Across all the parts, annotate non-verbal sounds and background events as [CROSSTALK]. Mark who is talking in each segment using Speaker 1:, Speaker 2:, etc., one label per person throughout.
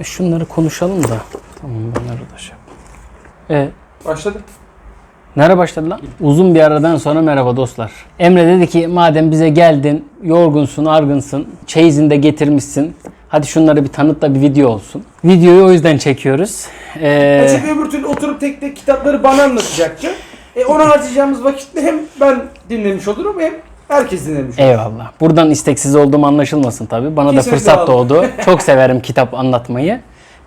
Speaker 1: E, Şunları konuşalım da. Tamam bunları da şey yap. E,
Speaker 2: Başladı.
Speaker 1: Nereye başladı lan? Uzun bir aradan sonra merhaba dostlar. Emre dedi ki madem bize geldin, yorgunsun, argınsın, çeyizini de getirmişsin. Hadi şunları bir tanıt da bir video olsun. Videoyu o yüzden çekiyoruz. Ee,
Speaker 2: Çünkü öbür türlü oturup tek tek kitapları bana anlatacaktı. E ona harcayacağımız vakitte hem ben dinlemiş olurum hem herkes dinlemiş olur.
Speaker 1: eyvallah. Buradan isteksiz olduğum anlaşılmasın tabii. Bana da
Speaker 2: Kesinlikle
Speaker 1: fırsat
Speaker 2: abi.
Speaker 1: doğdu. [LAUGHS] Çok severim kitap anlatmayı.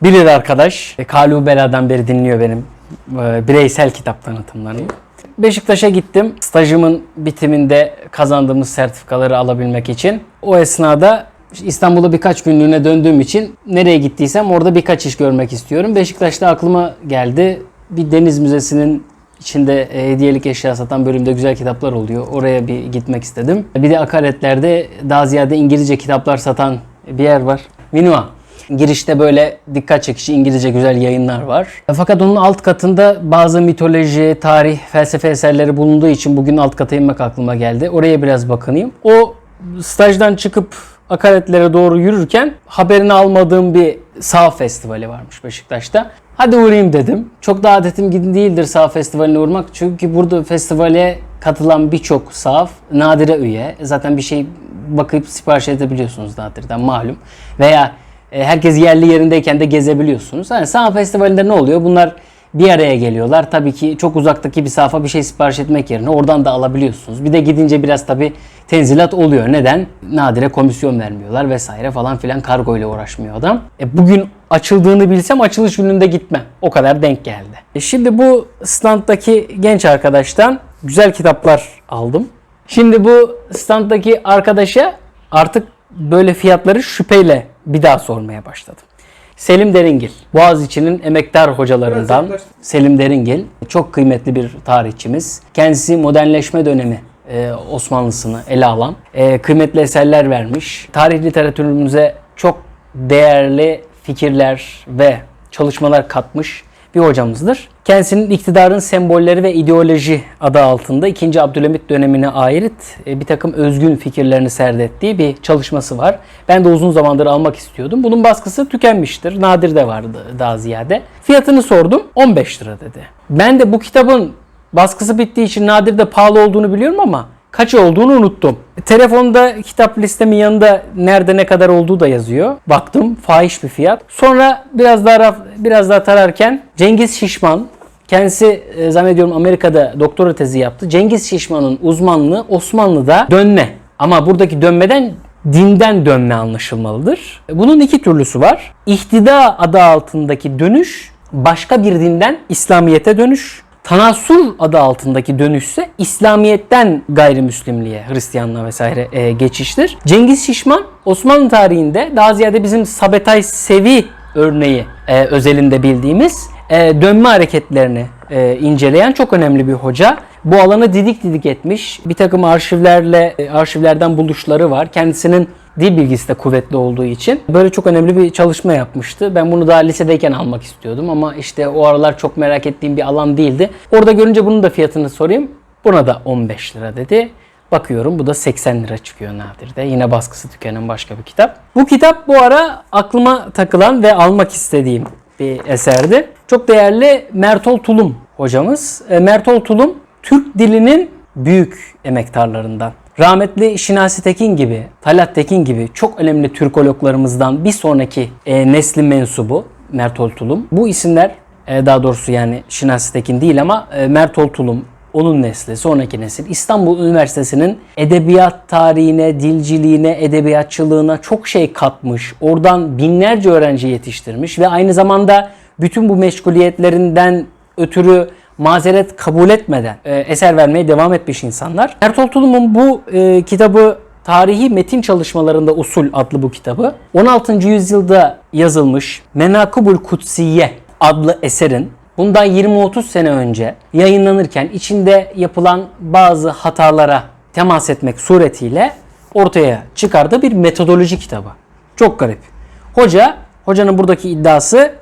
Speaker 1: Bilir arkadaş, e, Kalu Bela'dan beri dinliyor benim e, bireysel kitap tanıtımlarını. Beşiktaş'a gittim. Stajımın bitiminde kazandığımız sertifikaları alabilmek için. O esnada İstanbul'a birkaç günlüğüne döndüğüm için nereye gittiysem orada birkaç iş görmek istiyorum. Beşiktaş'ta aklıma geldi. Bir deniz müzesinin içinde e, hediyelik eşya satan bölümde güzel kitaplar oluyor. Oraya bir gitmek istedim. Bir de akaretlerde daha ziyade İngilizce kitaplar satan bir yer var. Minua. Girişte böyle dikkat çekici İngilizce güzel yayınlar var. Fakat onun alt katında bazı mitoloji, tarih, felsefe eserleri bulunduğu için bugün alt kata inmek aklıma geldi. Oraya biraz bakınayım. O stajdan çıkıp akaretlere doğru yürürken haberini almadığım bir sahaf festivali varmış Beşiktaş'ta. Hadi uğrayayım dedim. Çok da adetim gibi değildir sahaf festivaline uğramak. Çünkü burada festivale katılan birçok sahaf nadire üye. Zaten bir şey bakıp sipariş edebiliyorsunuz nadirden malum. Veya e, herkes yerli yerindeyken de gezebiliyorsunuz. Hani sahaf festivalinde ne oluyor? Bunlar bir araya geliyorlar. Tabii ki çok uzaktaki bir sahafa bir şey sipariş etmek yerine oradan da alabiliyorsunuz. Bir de gidince biraz tabii tenzilat oluyor. Neden? Nadire komisyon vermiyorlar vesaire falan filan kargo ile uğraşmıyor adam. E, bugün açıldığını bilsem açılış gününde gitmem. O kadar denk geldi. E, şimdi bu standdaki genç arkadaştan güzel kitaplar aldım. Şimdi bu standdaki arkadaşa artık böyle fiyatları şüpheyle bir daha sormaya başladım. Selim Deringil, Boğaziçi'nin emektar hocalarından Selim Deringil çok kıymetli bir tarihçimiz. Kendisi modernleşme dönemi e, Osmanlısını ele alan e, kıymetli eserler vermiş. Tarih literatürümüze çok değerli fikirler ve çalışmalar katmış bir hocamızdır. Kendisinin iktidarın sembolleri ve ideoloji adı altında 2. Abdülhamit dönemine ait e, bir takım özgün fikirlerini serdettiği bir çalışması var. Ben de uzun zamandır almak istiyordum. Bunun baskısı tükenmiştir. Nadir de vardı daha ziyade. Fiyatını sordum. 15 lira dedi. Ben de bu kitabın baskısı bittiği için nadir de pahalı olduğunu biliyorum ama kaç olduğunu unuttum. Telefonda kitap listemin yanında nerede ne kadar olduğu da yazıyor. Baktım fahiş bir fiyat. Sonra biraz daha biraz daha tararken Cengiz Şişman Kendisi e, zannediyorum Amerika'da doktora tezi yaptı. Cengiz Şişman'ın uzmanlığı Osmanlı'da dönme. Ama buradaki dönmeden dinden dönme anlaşılmalıdır. Bunun iki türlüsü var. İhtida adı altındaki dönüş başka bir dinden İslamiyet'e dönüş. Tanassul adı altındaki dönüşse İslamiyet'ten gayrimüslimliğe, Hristiyanlığa vesaire e, geçiştir. Cengiz Şişman Osmanlı tarihinde daha ziyade bizim Sabetay Sevi örneği e, özelinde bildiğimiz e, dönme hareketlerini e, inceleyen çok önemli bir hoca. Bu alanı didik didik etmiş. Bir takım arşivlerle e, arşivlerden buluşları var. Kendisinin dil bilgisi de kuvvetli olduğu için böyle çok önemli bir çalışma yapmıştı. Ben bunu daha lisedeyken almak istiyordum ama işte o aralar çok merak ettiğim bir alan değildi. Orada görünce bunun da fiyatını sorayım. Buna da 15 lira dedi. Bakıyorum bu da 80 lira çıkıyor nadirde. Yine baskısı tükenen başka bir kitap. Bu kitap bu ara aklıma takılan ve almak istediğim bir eserdi. Çok değerli Mertol Tulum hocamız. E, Mertol Tulum Türk dilinin büyük emektarlarından. Rahmetli Şinasi Tekin gibi, Talat Tekin gibi çok önemli Türkologlarımızdan bir sonraki e, neslin mensubu Mertol Tulum. Bu isimler e, daha doğrusu yani Şinasi Tekin değil ama e, Mertol Tulum, onun nesli, sonraki nesil İstanbul Üniversitesi'nin edebiyat tarihine, dilciliğine, edebiyatçılığına çok şey katmış. Oradan binlerce öğrenci yetiştirmiş ve aynı zamanda bütün bu meşguliyetlerinden ötürü mazeret kabul etmeden e, eser vermeye devam etmiş insanlar. Ertuğrul Tulum'un bu e, kitabı Tarihi Metin Çalışmalarında Usul adlı bu kitabı 16. yüzyılda yazılmış Menakubul Kutsiye adlı eserin bundan 20-30 sene önce yayınlanırken içinde yapılan bazı hatalara temas etmek suretiyle ortaya çıkardığı bir metodoloji kitabı. Çok garip. Hoca, hocanın buradaki iddiası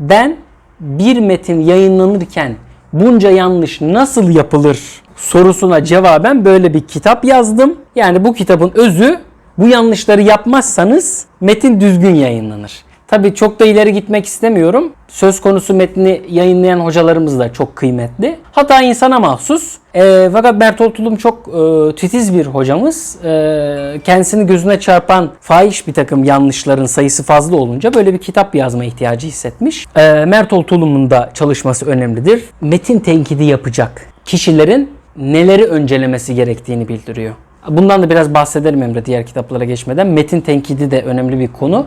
Speaker 1: ben bir metin yayınlanırken bunca yanlış nasıl yapılır sorusuna cevaben böyle bir kitap yazdım. Yani bu kitabın özü bu yanlışları yapmazsanız metin düzgün yayınlanır. Tabii çok da ileri gitmek istemiyorum. Söz konusu metni yayınlayan hocalarımız da çok kıymetli. Hatta insana mahsus. E, fakat Bertolt Tulum çok e, titiz bir hocamız. E, kendisini gözüne çarpan fahiş bir takım yanlışların sayısı fazla olunca böyle bir kitap yazma ihtiyacı hissetmiş. E, Mertolt Tulum'un da çalışması önemlidir. Metin tenkidi yapacak kişilerin neleri öncelemesi gerektiğini bildiriyor. Bundan da biraz bahsedelim Emre diğer kitaplara geçmeden. Metin tenkidi de önemli bir konu.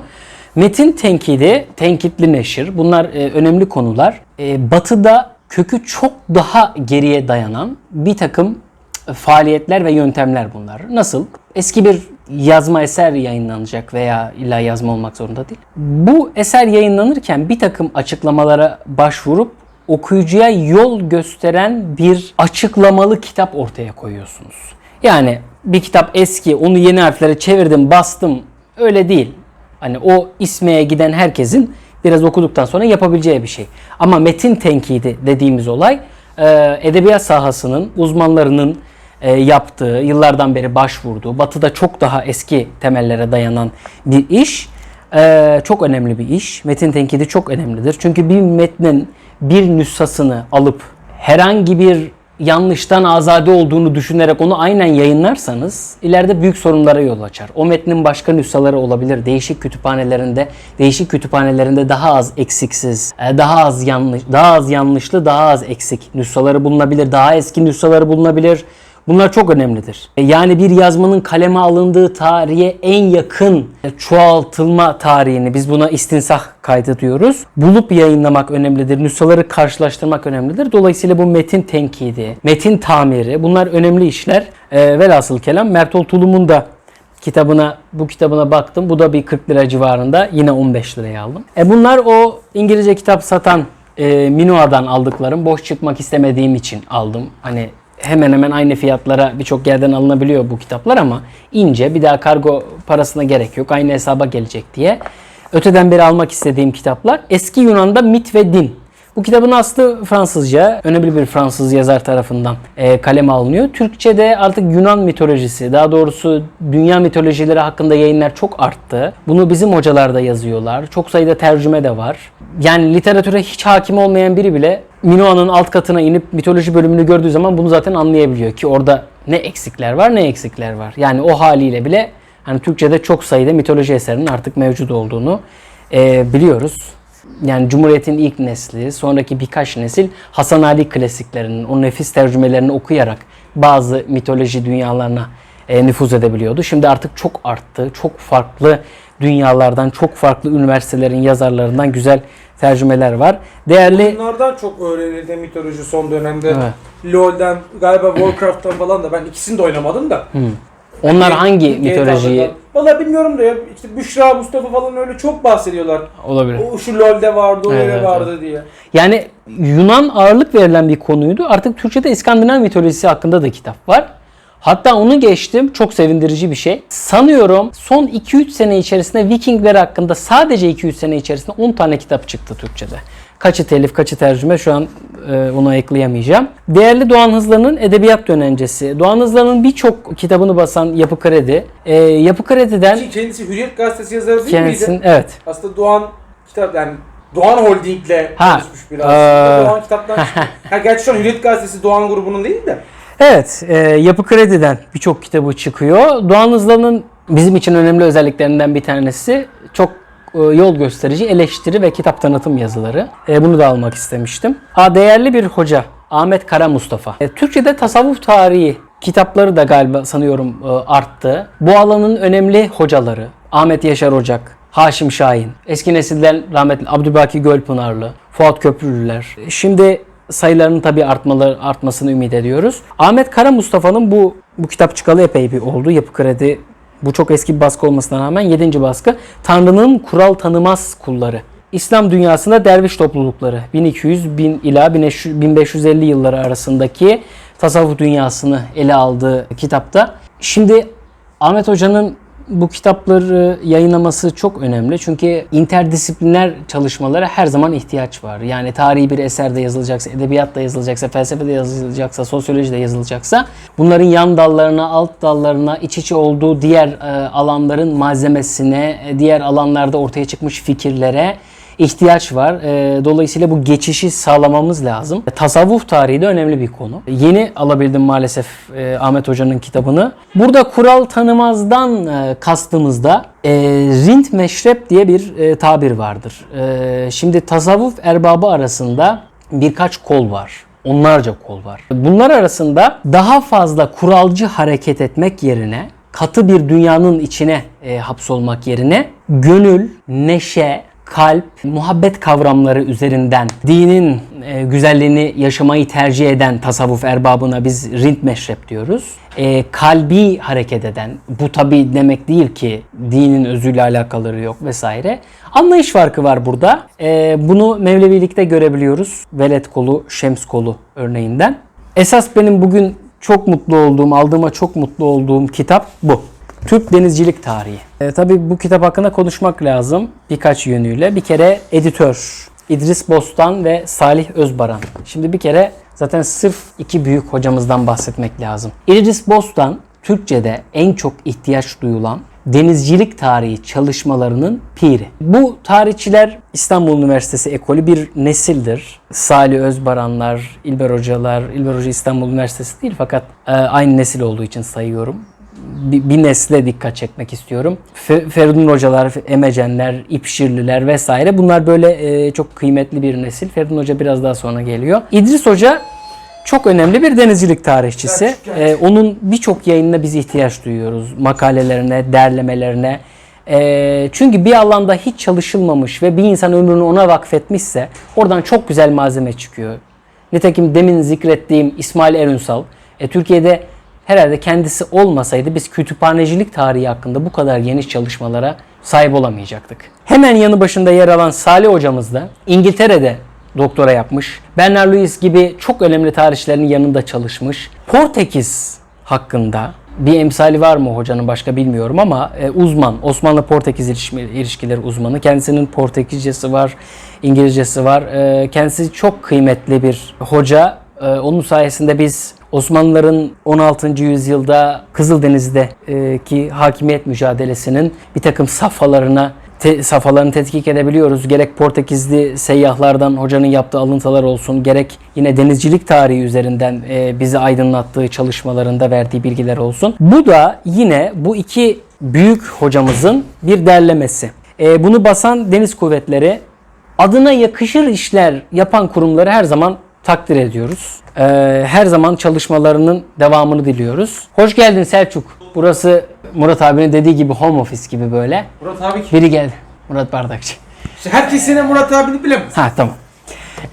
Speaker 1: Metin tenkidi, tenkitli neşir bunlar e, önemli konular. E, batı'da kökü çok daha geriye dayanan bir takım faaliyetler ve yöntemler bunlar. Nasıl? Eski bir yazma eser yayınlanacak veya illa yazma olmak zorunda değil. Bu eser yayınlanırken bir takım açıklamalara başvurup okuyucuya yol gösteren bir açıklamalı kitap ortaya koyuyorsunuz. Yani bir kitap eski, onu yeni harflere çevirdim, bastım. Öyle değil. Hani o ismeye giden herkesin biraz okuduktan sonra yapabileceği bir şey. Ama metin tenkidi dediğimiz olay e, edebiyat sahasının uzmanlarının e, yaptığı, yıllardan beri başvurduğu, batıda çok daha eski temellere dayanan bir iş. E, çok önemli bir iş. Metin tenkidi çok önemlidir. Çünkü bir metnin bir nüshasını alıp herhangi bir yanlıştan azade olduğunu düşünerek onu aynen yayınlarsanız ileride büyük sorunlara yol açar. O metnin başka nüshaları olabilir. Değişik kütüphanelerinde, değişik kütüphanelerinde daha az eksiksiz, e, daha az yanlış, daha az yanlışlı, daha az eksik nüshaları bulunabilir. Daha eski nüshaları bulunabilir. Bunlar çok önemlidir. E, Yani bir yazmanın kaleme alındığı tarihe en yakın çoğaltılma tarihini biz buna istinsah kaydı diyoruz. Bulup yayınlamak önemlidir. Nüshaları karşılaştırmak önemlidir. Dolayısıyla bu metin tenkidi, metin tamiri bunlar önemli işler. E, velhasıl kelam Mertolt Tulum'un da kitabına bu kitabına baktım. Bu da bir 40 lira civarında. Yine 15 liraya aldım. E bunlar o İngilizce kitap satan e, Minoa'dan aldıklarım. Boş çıkmak istemediğim için aldım. Hani hemen hemen aynı fiyatlara birçok yerden alınabiliyor bu kitaplar ama ince bir daha kargo parasına gerek yok. Aynı hesaba gelecek diye. Öteden beri almak istediğim kitaplar. Eski Yunan'da mit ve din. Bu kitabın aslı Fransızca, önemli bir Fransız yazar tarafından e, kaleme alınıyor. Türkçe'de artık Yunan mitolojisi, daha doğrusu dünya mitolojileri hakkında yayınlar çok arttı. Bunu bizim hocalar da yazıyorlar. Çok sayıda tercüme de var. Yani literatüre hiç hakim olmayan biri bile Minoa'nın alt katına inip mitoloji bölümünü gördüğü zaman bunu zaten anlayabiliyor ki orada ne eksikler var ne eksikler var. Yani o haliyle bile hani Türkçe'de çok sayıda mitoloji eserinin artık mevcut olduğunu e, biliyoruz. Yani Cumhuriyet'in ilk nesli, sonraki birkaç nesil Hasan Ali klasiklerinin, o nefis tercümelerini okuyarak bazı mitoloji dünyalarına e, nüfuz edebiliyordu. Şimdi artık çok arttı. Çok farklı dünyalardan, çok farklı üniversitelerin yazarlarından güzel tercümeler var. Değerli
Speaker 2: Bunlardan çok öğrenildi mitoloji son dönemde.
Speaker 1: Evet.
Speaker 2: LoL'den galiba Warcraft'tan falan da ben ikisini de oynamadım da.
Speaker 1: onlar hangi mitolojiyi
Speaker 2: Valla bilmiyorum da ya işte Büşra Mustafa falan öyle çok bahsediyorlar.
Speaker 1: olabilir?
Speaker 2: O şu LoL'de vardı, o
Speaker 1: Evet,
Speaker 2: yere
Speaker 1: evet,
Speaker 2: vardı diye.
Speaker 1: Yani Yunan ağırlık verilen bir konuydu. Artık Türkçe'de İskandinav mitolojisi hakkında da kitap var. Hatta onu geçtim. Çok sevindirici bir şey. Sanıyorum son 2-3 sene içerisinde Vikingler hakkında sadece 2-3 sene içerisinde 10 tane kitap çıktı Türkçe'de. Kaçı telif, kaçı tercüme şu an e, onu ayıklayamayacağım. Değerli Doğan Hızlı'nın Edebiyat Dönencesi. Doğan Hızlı'nın birçok kitabını basan Yapı Kredi. E, Yapı Kredi'den
Speaker 2: kendisi Hürriyet Gazetesi yazarı değil
Speaker 1: kendisinin
Speaker 2: miydi?
Speaker 1: evet
Speaker 2: Aslında Doğan kitap yani Doğan Holding'le çalışmış biraz.
Speaker 1: eee.
Speaker 2: Doğan kitaptan [LAUGHS] çıkıyor. ha, gerçi şu an Hürriyet Gazetesi Doğan grubunun değil de.
Speaker 1: Evet, e, Yapı Kredi'den birçok kitabı çıkıyor. Doğan Hızlı'nın bizim için önemli özelliklerinden bir tanesi çok e, yol gösterici eleştiri ve kitap tanıtım yazıları. E, bunu da almak istemiştim. Ha değerli bir hoca Ahmet Kara Mustafa. E, Türkçe'de tasavvuf tarihi kitapları da galiba sanıyorum e, arttı. Bu alanın önemli hocaları Ahmet Yaşar Ocak, Haşim Şahin, eski nesilden rahmetli Abdülbaki Gölpınarlı, Fuat Köprülüler. Şimdi sayılarının tabii artmaları artmasını ümit ediyoruz. Ahmet Kara Mustafa'nın bu bu kitap çıkalı epey bir oldu. Yapı Kredi bu çok eski bir baskı olmasına rağmen 7. baskı. Tanrı'nın kural tanımaz kulları. İslam dünyasında derviş toplulukları 1200 bin ila 1550 yılları arasındaki tasavvuf dünyasını ele aldığı kitapta. Şimdi Ahmet Hoca'nın bu kitapları yayınlaması çok önemli. Çünkü interdisipliner çalışmalara her zaman ihtiyaç var. Yani tarihi bir eserde yazılacaksa, edebiyatta yazılacaksa, felsefede yazılacaksa, sosyolojide yazılacaksa bunların yan dallarına, alt dallarına, iç içe olduğu diğer e, alanların malzemesine, e, diğer alanlarda ortaya çıkmış fikirlere ihtiyaç var. E, Dolayısıyla bu geçişi sağlamamız lazım. Tasavvuf tarihi de önemli bir konu. Yeni alabildim maalesef e, Ahmet Hoca'nın kitabını. Burada kural tanımazdan e, kastımızda e, rint meşrep diye bir tabir vardır. Şimdi tasavvuf erbabı arasında birkaç kol var. Onlarca kol var. Bunlar arasında daha fazla kuralcı hareket etmek yerine katı bir dünyanın içine e, hapsolmak yerine gönül, neşe, kalp, muhabbet kavramları üzerinden dinin e, güzelliğini yaşamayı tercih eden tasavvuf erbabına biz rint meşrep diyoruz. E, kalbi hareket eden, bu tabi demek değil ki dinin özüyle alakaları yok vesaire. Anlayış farkı var burada. E, bunu Mevlevilikte görebiliyoruz. Velet kolu, Şems kolu örneğinden. Esas benim bugün çok mutlu olduğum, aldığıma çok mutlu olduğum kitap bu. Türk Denizcilik Tarihi. E, tabii bu kitap hakkında konuşmak lazım birkaç yönüyle. Bir kere editör İdris Bostan ve Salih Özbaran. Şimdi bir kere zaten sırf iki büyük hocamızdan bahsetmek lazım. İdris Bostan Türkçe'de en çok ihtiyaç duyulan denizcilik tarihi çalışmalarının piri. Bu tarihçiler İstanbul Üniversitesi ekolü bir nesildir. Salih Özbaranlar, İlber Hocalar, İlber Hoca İstanbul Üniversitesi değil fakat e, aynı nesil olduğu için sayıyorum bir, bir nesle dikkat çekmek istiyorum. Fe, Feridun Hocalar, Emecenler, İpşirliler vesaire bunlar böyle e, çok kıymetli bir nesil. Feridun Hoca biraz daha sonra geliyor. İdris Hoca çok önemli bir denizcilik tarihçisi.
Speaker 2: Gerçek, gerçek.
Speaker 1: E, onun birçok yayınına biz ihtiyaç duyuyoruz. Makalelerine, derlemelerine. E, çünkü bir alanda hiç çalışılmamış ve bir insan ömrünü ona vakfetmişse oradan çok güzel malzeme çıkıyor. Nitekim demin zikrettiğim İsmail Erünsal, e, Türkiye'de herhalde kendisi olmasaydı biz kütüphanecilik tarihi hakkında bu kadar geniş çalışmalara sahip olamayacaktık. Hemen yanı başında yer alan Salih hocamız da İngiltere'de doktora yapmış. Bernard Lewis gibi çok önemli tarihçilerin yanında çalışmış. Portekiz hakkında bir emsali var mı hocanın başka bilmiyorum ama e, uzman, Osmanlı-Portekiz ilişki- ilişkileri uzmanı. Kendisinin Portekizcesi var, İngilizcesi var. E, kendisi çok kıymetli bir hoca. E, onun sayesinde biz Osmanlıların 16. yüzyılda Kızıldeniz'de e, ki hakimiyet mücadelesinin bir takım safhalarına te, safhalarını tetkik edebiliyoruz. Gerek Portekizli seyyahlardan hocanın yaptığı alıntılar olsun, gerek yine denizcilik tarihi üzerinden e, bizi aydınlattığı çalışmalarında verdiği bilgiler olsun. Bu da yine bu iki büyük hocamızın bir derlemesi. E, bunu basan deniz kuvvetleri adına yakışır işler yapan kurumları her zaman takdir ediyoruz. Ee, her zaman çalışmalarının devamını diliyoruz. Hoş geldin Selçuk. Burası Murat abinin dediği gibi home office gibi böyle.
Speaker 2: Murat abi kim?
Speaker 1: Biri geldi. Murat Bardakçı.
Speaker 2: İşte herkes yine Murat abini bilemez.
Speaker 1: Ha tamam.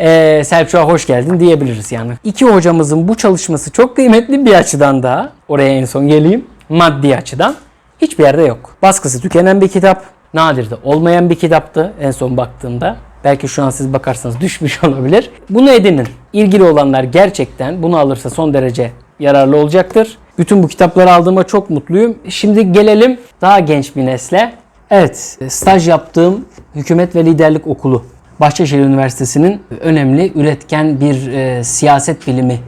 Speaker 1: Ee, Selçuk'a hoş geldin diyebiliriz yani. İki hocamızın bu çalışması çok kıymetli bir açıdan da oraya en son geleyim. Maddi açıdan hiçbir yerde yok. Baskısı tükenen bir kitap. Nadir de olmayan bir kitaptı en son baktığımda. Belki şu an siz bakarsanız düşmüş [LAUGHS] olabilir. Bunu edinin. İlgili olanlar gerçekten bunu alırsa son derece yararlı olacaktır. Bütün bu kitapları aldığıma çok mutluyum. Şimdi gelelim daha genç bir nesle. Evet, staj yaptığım Hükümet ve Liderlik Okulu. Bahçeşehir Üniversitesi'nin önemli üretken bir e, siyaset bilimi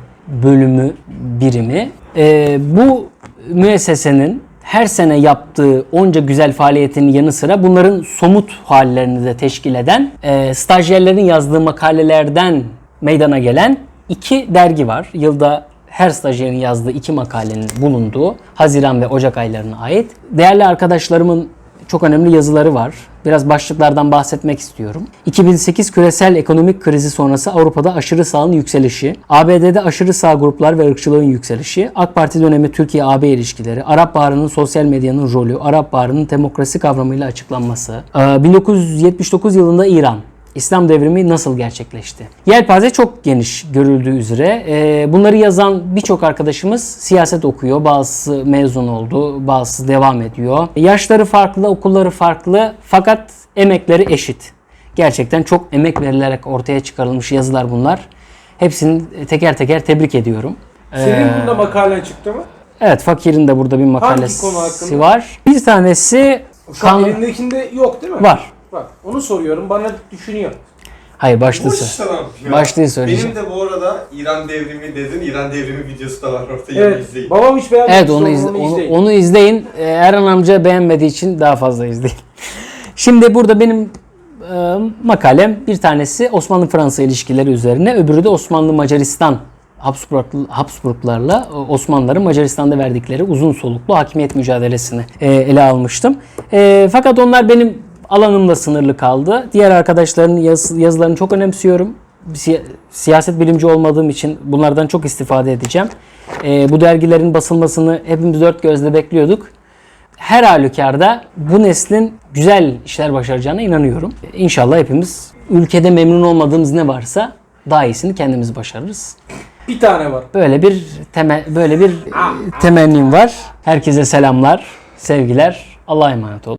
Speaker 1: bölümü birimi. E, bu müessesenin her sene yaptığı onca güzel faaliyetin yanı sıra bunların somut hallerini de teşkil eden e, stajyerlerin yazdığı makalelerden meydana gelen iki dergi var. Yılda her stajyerin yazdığı iki makalenin bulunduğu Haziran ve Ocak aylarına ait. Değerli arkadaşlarımın çok önemli yazıları var. Biraz başlıklardan bahsetmek istiyorum. 2008 küresel ekonomik krizi sonrası Avrupa'da aşırı sağın yükselişi, ABD'de aşırı sağ gruplar ve ırkçılığın yükselişi, AK Parti dönemi Türkiye-AB ilişkileri, Arap Baharı'nın sosyal medyanın rolü, Arap Baharı'nın demokrasi kavramıyla açıklanması, Ee, 1979 yılında İran, İslam devrimi nasıl gerçekleşti? Yelpaze çok geniş görüldüğü üzere. Ee, bunları yazan birçok arkadaşımız siyaset okuyor. Bazısı mezun oldu, bazısı devam ediyor. Yaşları farklı, okulları farklı fakat emekleri eşit. Gerçekten çok emek verilerek ortaya çıkarılmış yazılar bunlar. Hepsini teker teker tebrik ediyorum.
Speaker 2: Senin bunda makalen çıktı mı?
Speaker 1: Evet Fakir'in de burada bir makalesi var. Bir tanesi
Speaker 2: Şu an
Speaker 1: kan
Speaker 2: elindekinde yok değil mi?
Speaker 1: var.
Speaker 2: Bak onu soruyorum bana düşünüyor.
Speaker 1: Hayır. Başlığı söyleyeceğim.
Speaker 3: Benim de bu arada İran devrimi dedin. İran devrimi videosu da var orada. Evet.
Speaker 2: Evet.
Speaker 3: izleyin.
Speaker 2: Babam hiç beğenmedi.
Speaker 1: Evet onu, izle, onu, onu izleyin. Ee, Erhan amca beğenmediği için daha fazla izleyin. [LAUGHS] Şimdi burada benim e, makalem bir tanesi Osmanlı-Fransa ilişkileri üzerine, öbürü de Osmanlı-Macaristan Habsburg, Habsburglarla e, Osmanlıların Macaristan'da verdikleri uzun soluklu hakimiyet mücadelesini e, ele almıştım. E, fakat onlar benim alanımla sınırlı kaldı. Diğer arkadaşların yaz- yazılarını çok önemsiyorum. Si- siyaset bilimci olmadığım için bunlardan çok istifade edeceğim. E, bu dergilerin basılmasını hepimiz dört gözle bekliyorduk. Her halükarda bu neslin güzel işler başaracağına inanıyorum. İnşallah hepimiz ülkede memnun olmadığımız ne varsa daha iyisini kendimiz başarırız.
Speaker 2: Bir tane var.
Speaker 1: Böyle bir teme böyle bir temennim var. Herkese selamlar, sevgiler. Allah'a emanet olun.